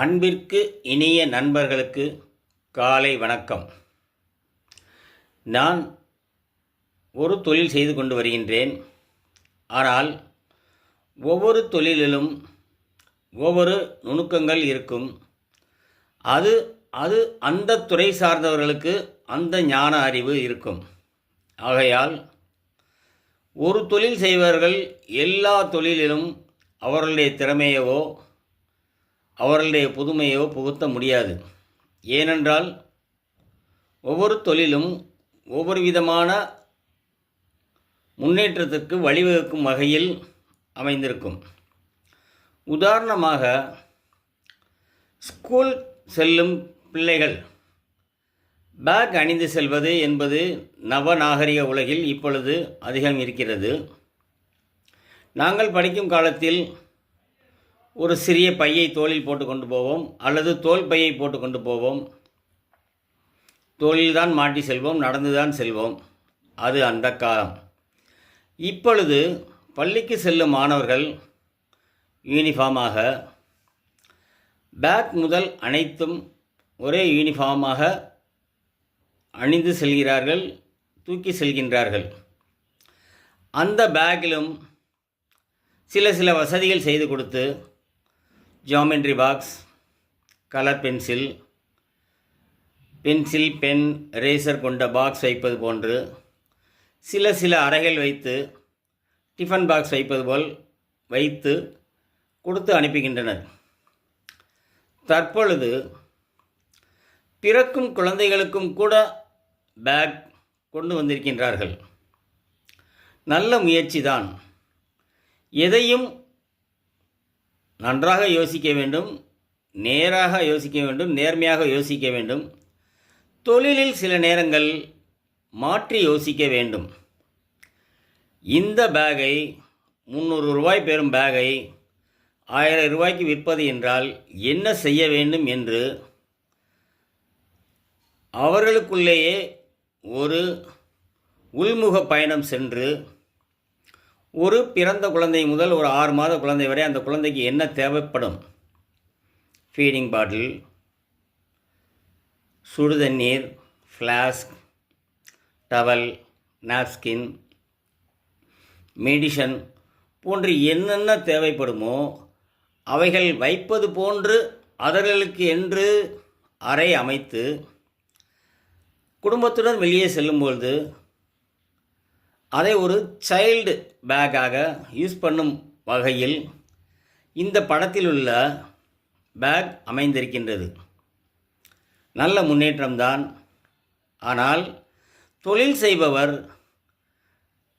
அன்பிற்கு இனிய நண்பர்களுக்கு காலை வணக்கம். நான் ஒரு தொழில் செய்து கொண்டு வருகின்றேன். ஆனால் ஒவ்வொரு தொழிலிலும் ஒவ்வொரு நுணுக்கங்கள் இருக்கும். அது அது அந்த துறை சார்ந்தவர்களுக்கு அந்த ஞான அறிவு இருக்கும். ஆகையால் ஒரு தொழில் செய்பவர்கள் எல்லா தொழிலிலும் அவர்களுடைய திறமையவோ அவர்களுடைய புதுமையோ புகுத்த முடியாது. ஏனென்றால் ஒவ்வொரு தொழிலும் ஒவ்வொரு விதமான முன்னேற்றத்திற்கு வழிவகுக்கும் வகையில் அமைந்திருக்கும். உதாரணமாக ஸ்கூல் செல்லும் பிள்ளைகள் பேக் அணிந்து செல்வது என்பது நவநாகரிக உலகில் இப்பொழுது அதிகம் இருக்கிறது. நாங்கள் படிக்கும் காலத்தில் ஒரு சிறிய பையை தோளில் போட்டு கொண்டு போவோம் அல்லது தோல் பையை போட்டு கொண்டு போவோம். தோளில் தான் மாட்டி செல்வோம் நடந்துதான் செல்வோம். அது அந்த காலம். இப்பொழுது பள்ளிக்கு செல்லும் மாணவர்கள் யூனிஃபார்மாக பேக் முதல் அனைத்தும் ஒரே யூனிஃபார்மாக அணிந்து செல்கிறார்கள் தூக்கி செல்கின்றார்கள். அந்த பேக்கிலும் சில சில வசதிகள் செய்து கொடுத்து geometry box colour pencil pencil pen eraser கொண்ட பாக்ஸ் வைப்பது போன்று சில சில அறைகள் வைத்து டிஃபன் பாக்ஸ் வைப்பது போல் வைத்து கொடுத்து அனுப்புகின்றனர். தற்பொழுது பிறக்கும் குழந்தைகளுக்கும் கூட பேக் கொண்டு வந்திருக்கின்றார்கள். நல்ல முயற்சி தான் எதையும் நன்றாக யோசிக்க வேண்டும் நேராக யோசிக்க வேண்டும் நேர்மையாக யோசிக்க வேண்டும். தொழிலில் சில நேரங்கள் மாற்றி யோசிக்க வேண்டும். இந்த பேகை முந்நூறு ரூபாய் பெறும் பேகை ஆயிரம் ரூபாய்க்கு விற்பது என்றால் என்ன செய்ய வேண்டும் என்று அவர்களுக்குள்ளேயே ஒரு உள்முக பயணம் சென்று ஒரு பிறந்த குழந்தை முதல் ஒரு ஆறு மாத குழந்தை வரை அந்த குழந்தைக்கு என்ன தேவைப்படும்? ஃபீடிங் பாட்டில் சுடு தண்ணீர் ஃப்ளாஸ்க் டவல் நாப்கின் மெடிஷன் போன்று என்னென்ன தேவைப்படுமோ அவைகள் வைப்பது போன்று அதர்களுக்கு என்று அறை அமைத்து குடும்பத்துடன் வெளியே செல்லும்பொழுது அதை ஒரு சைல்டு பேக்காக யூஸ் பண்ணும் வகையில் இந்த படத்தில் உள்ள பேக் அமைந்திருக்கின்றது. நல்ல முன்னேற்றம்தான். ஆனால் தொழில் செய்பவர்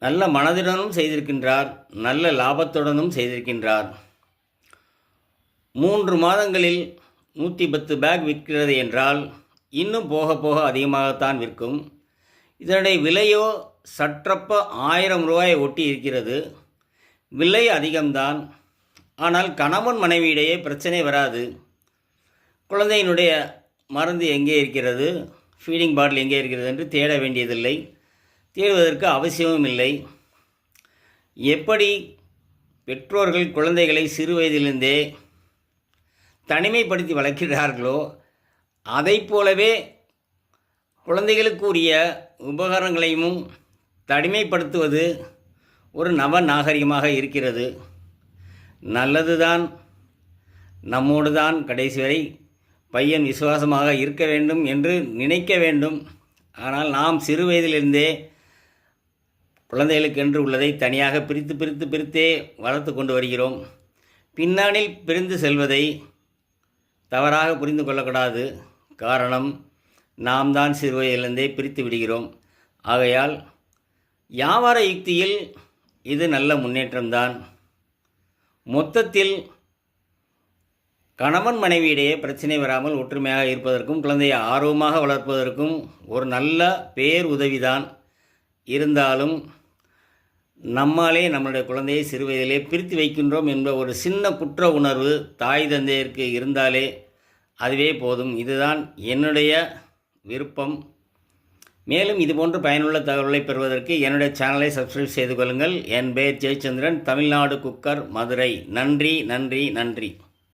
நல்ல மனதுடனும் செய்திருக்கின்றார் நல்ல லாபத்துடனும் செய்திருக்கின்றார். மூன்று மாதங்களில் நூற்றி பத்து பேக் விற்கிறது என்றால் இன்னும் போக போக அதிகமாகத்தான் விற்கும். இதனுடைய விலையோ சற்றப்ப ஆயிரம் ரூபாயை ஒட்டி இருக்கிறது விலை அதிகம்தான். ஆனால் கணவன் மனைவியிடையே பிரச்சனை வராது. குழந்தையினுடைய மருந்து எங்கே இருக்கிறது? ஃபீடிங் பாட்டில் எங்கே இருக்கிறது என்று தேட வேண்டியதில்லை. தேடுவதற்கு அவசியமும் இல்லை. எப்படி பெற்றோர்கள் குழந்தைகளை சிறு வயதிலிருந்தே தனிமைப்படுத்தி வளர்க்கிறார்களோ அதை போலவே குழந்தைகளுக்குரிய உபகரணங்களையும் தனிமைப்படுத்துவது ஒரு நவ நாகரிகமாக இருக்கிறது. நல்லதுதான் நம்மோடு தான் கடைசி வரை பையன் விசுவாசமாக இருக்க வேண்டும் என்று நினைக்க வேண்டும். ஆனால் நாம் சிறு வயதிலிருந்தே குழந்தைகளுக்கு என்று உள்ளதை தனியாக பிரித்து பிரித்து பிரித்தே வளர்த்து கொண்டு வருகிறோம். பின்னாளில் பிரிந்து செல்வதை தவறாக புரிந்து கொள்ளக்கூடாது. காரணம் நாம் தான் சிறு வயதிலிருந்தே பிரித்து விடுகிறோம். ஆகையால் வியாபார யுக்தியில் இது நல்ல முன்னேற்றம்தான். மொத்தத்தில் கணவன் மனைவியிடையே பிரச்சனை வராமல் ஒற்றுமையாக இருப்பதற்கும் குழந்தையை ஆர்வமாக வளர்ப்பதற்கும் ஒரு நல்ல பேர் உதவிதான். இருந்தாலும் நம்மாலே நம்மளுடைய குழந்தையை சிறுவயதிலே பிரித்து வைக்கின்றோம் என்ற ஒரு சின்ன குற்ற உணர்வு தாய் தந்தையருக்கு இருந்தாலே அதுவே போதும். இதுதான் என்னுடைய விருப்பம். மேலும் இதுபோன்று பயனுள்ள தகவலை பெறுவதற்கு என்னுடைய சேனலை சப்ஸ்கிரைப் செய்து கொள்ளுங்கள். என் பேர் ஜெயச்சந்திரன். தமிழ்நாடு குக்கர் மதுரை. நன்றி நன்றி நன்றி.